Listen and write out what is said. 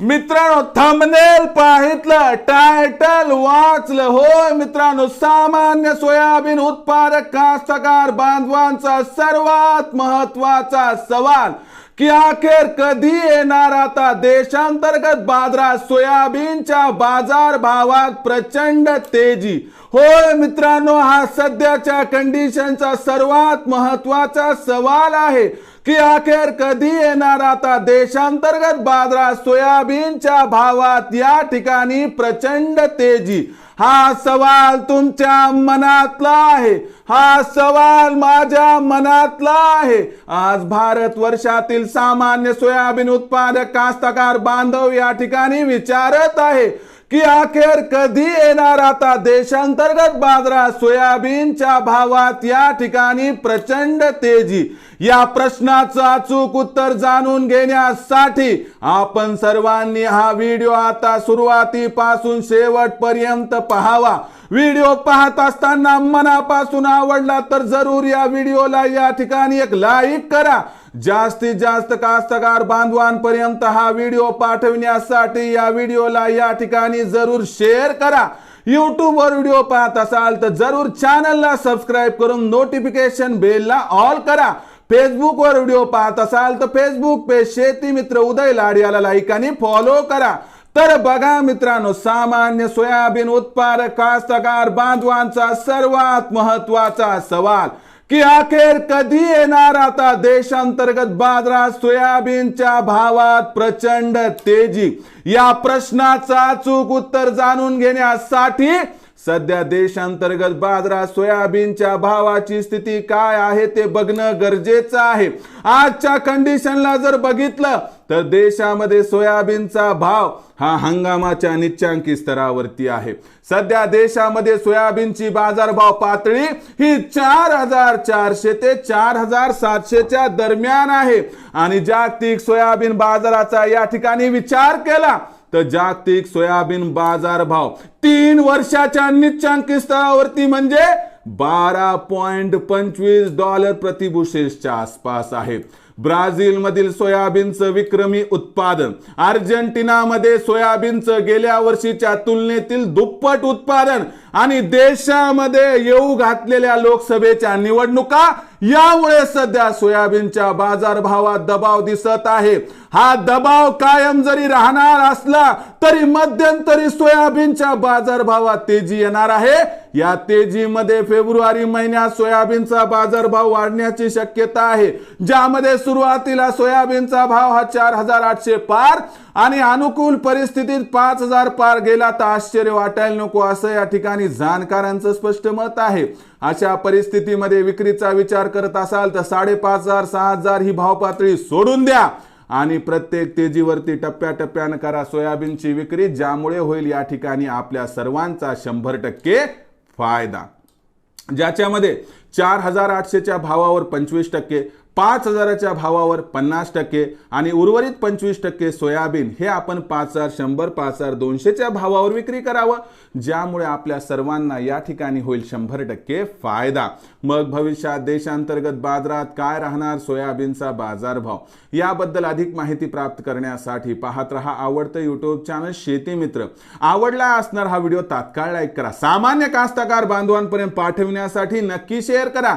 मित्रांनो thumbnail पाहितलं title वाचलं. होय मित्रांनो सामान्य सोयाबीन उत्पादक कास्तकार बांधवांचा सर्वात महत्त्वाचा सवाल की अखेर कधी येणार आता देशांतर्गत बाजारात सोयाबीनच्या बाजार भावात प्रचंड तेजी. होय मित्रांनो हा सध्याच्या कंडिशनचा सर्वात महत्त्वाचा सवाल आहे. की अखेर कधी येणार आता देशांतर्गत बाजारात सोयाबीनच्या भावात या ठिकाणी प्रचंड तेजी. हा सवाल तुमच्या मनातला आहे. हा सवाल माझ्या मनातला आहे. आज भारत वर्षातील सामान्य सोयाबीन उत्पादक कास्तकार बांधव या ठिकाणी विचारत आहे. की अखेर कधी येणार आता देशांतर्गत बाजारात सोयाबीनच्या भावात या ठिकाणी प्रचंड तेजी. या प्रश्नाचं अचूक उत्तर जाणून घेण्यासाठी आपण सर्वांनी हा व्हिडिओ आता सुरुवातीपासून शेवटपर्यंत पाहावा. व्हिडिओ पाहत असताना मनापासून आवडला तर जरूर या व्हिडिओला या ठिकाणी एक लाईक करा. जास्तीत जास्त कास्तकार बांधवांपर्यंत हा व्हिडिओ पाठविण्यासाठी या व्हिडिओला या ठिकाणी जरूर शेअर करा. यूट्यूबवर व्हिडिओ पाहत असाल तर जरूर चॅनलला सबस्क्राईब करून नोटिफिकेशन बेलला ऑल करा. फेसबुकवर व्हिडिओ पाहत असाल तर फेसबुक पेज शेती मित्र उदय लाड याला लाईक आणि फॉलो करा. तर बघा मित्रांनो सामान्य सोयाबीन उत्पादक कास्तकार बांधवांचा सर्वात महत्त्वाचा सवाल. की अखेर कधी येणार आता देशांतर्गत बाजारात सोयाबीनच्या भावात प्रचंड तेजी? या प्रश्नाचा चूक उत्तर जाणून घेण्यासाठी सध्या देशांतर्गत बाजारात सोयाबीनच्या भावाची स्थिती काय आहे ते बघणं गरजेचं आहे. आजच्या कंडिशनला जर बघितलं तर देशामध्ये सोयाबीनचा भाव हा हंगामाच्या निच्चांकी स्तरावरती आहे. सध्या देशामध्ये सोयाबीनची बाजारभाव पातळी ही चार हजार चारशे ते चार हजार सातशेच्या दरम्यान आहे. आणि जागतिक सोयाबीन बाजाराचा या ठिकाणी विचार केला तर जागतिक सोयाबीन बाजार भाव तीन वर्षाच्या निच्चांकी स्तरावरती म्हणजे बारा पॉइंट पंचवीस डॉलर प्रतिबुशेसच्या आसपास आहे. ब्राझील मधील सोयाबीनचं विक्रमी उत्पादन अर्जेंटिनामध्ये सोयाबीनचं गेल्या वर्षीच्या तुलनेतील दुप्पट उत्पादन आणि देशामध्ये येऊ घातलेल्या लोकसभेच्या निवडणुका यामुळे सध्या सोयाबीनच्या बाजारभावात दबाव दिसत आहे. हा दबाव कायम जरी राहणार असला तरी मध्यंतरी सोयाबीनच्या बाजारभावात तेजी येणार आहे. या तेजीमध्ये फेब्रुवारी महिन्यात सोयाबीनचा बाजारभाव वाढण्याची शक्यता आहे ज्यामध्ये सुरुवातीला सोयाबीनचा भाव हा चार हजार आठशे पार आणि अनुकूल परिस्थितीत पाच हजार पार गेला तर आश्चर्य वाटायला नको असं या ठिकाणी जाणकारांचं स्पष्ट मत आहे. अशा परिस्थितीमध्ये विक्रीचा विचार करत असाल तर साडेपाच हजार सहा हजार ही भावपातळी सोडून द्या. आणि प्रत्येक तेजीवरती टप्प्याटप्प्यानं करा सोयाबीनची विक्री ज्यामुळे होईल या ठिकाणी आपल्या सर्वांचा शंभर टक्के फायदा. ज्याच्यामध्ये चार हजार आठशेच्या भावावर पंचवीस टक्के पाच हजाराच्या भावावर पन्नास टक्के आणि उर्वरित पंचवीस टक्के सोयाबीन हे आपण पाच हजार शंभर पाच हजार दोनशेच्या भावावर विक्री करावं. ज्यामुळे आपल्या सर्वांना या ठिकाणी होईल शंभर टक्के फायदा. मग भविष्यात देशांतर्गत बाजारात काय राहणार? सोयाबीनचा बाजारभाव. याबद्दल अधिक माहिती प्राप्त करण्यासाठी पाहत रहा आवडतं युट्यूब चॅनल शेती मित्र. आवडला असणार हा व्हिडिओ तात्काळ लाईक करा. सामान्य कास्तकार बांधवांपर्यंत पाठवण्यासाठी नक्की शेअर करा.